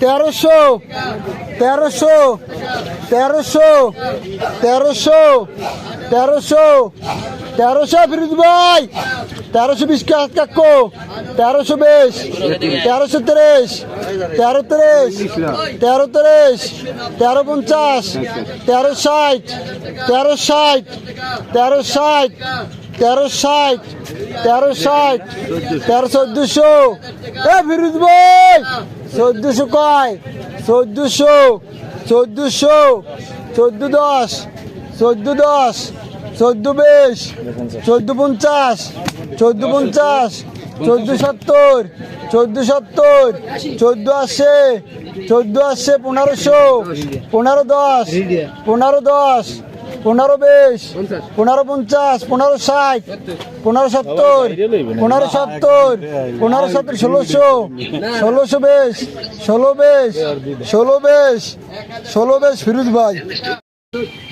তেরোশো তেরোশো তেরোশো তেরোশো তেরোশো তেরোশো ফিরুজ ভাই, তেরোশো বিশ কাকো, তেরোশো বিশ, তেরোশো তিরিশ, তেরো তিরিশ তেরো তিরিশ, তেরো পঞ্চাশ, তেরো ষাট তেরো ষাট তেরো ষাট তেরো ষাট তেরো ষাট, তেরো চোদ্দশো। এ ফিরুজ ভাই, চোদ্দশো কয়? চোদ্দশো চোদ্দশো, চোদ্দ দশ চোদ্দ দশ, চোদ্দ বিশ, চোদ্দ পঞ্চাশ চোদ্দ পঞ্চাশ, চোদ্দ সত্তর চোদ্দ সত্তর, চোদ্দ আশি চোদ্দ আশি পনেরোশো, পনেরো দশ পনেরো দশ পনেরো বিশ পনেরো পঞ্চাশ পনেরো ষাট পনেরো সত্তর পনেরো সত্তর পনেরো সত্তর ষোলোশো ষোলোশো বেশ ষোলো বেশ ষোলো বেশ ষোলো বেশ ফিরুজ ভাই।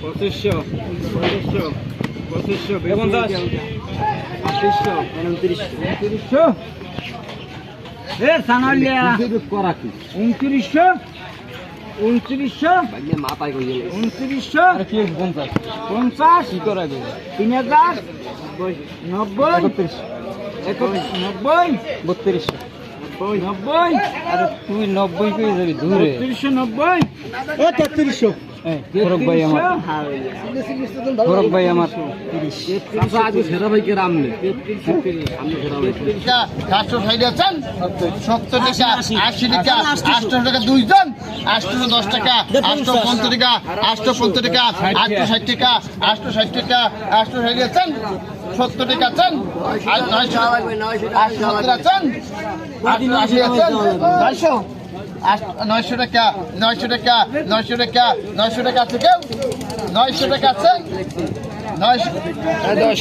পঁচিশশো পঁচিশশো পঁচিশশো পঞ্চাশ পঁচিশশো উনত্রিশশো এ সানালিয়া করা কি উনত্রিশশো উনত্রিশশো উনত্রিশশো পঞ্চাশ পঞ্চাশ নব্বই বত্রিশশো। নব্বই। আর তুই নব্বই পেয়ে যাবি দূরে। বত্রিশশো নব্বই? ও তেত্রিশশো। ফরক ভাই আমার ফরক ভাই আমার চারশো ষাট আছেন সত্তর টাকা আশি টাকা আটশো টাকা দুইজন আটশো দশ টাকা আটশো পঞ্চাশ টাকা আটশো পঞ্চাশ টাকা আটশো ষাট টাকা আটশো ষাট টাকা আটশো ষাট আছেন সত্তর টাকা আছেন আটশো সত্তর আছেন আটশো আশি আছেন নয়শো টাকা নয়শো টাকা নয়শো টাকা নয়শো টাকা আছে কেউ নয়শো টাকা আছে নয়শো দশ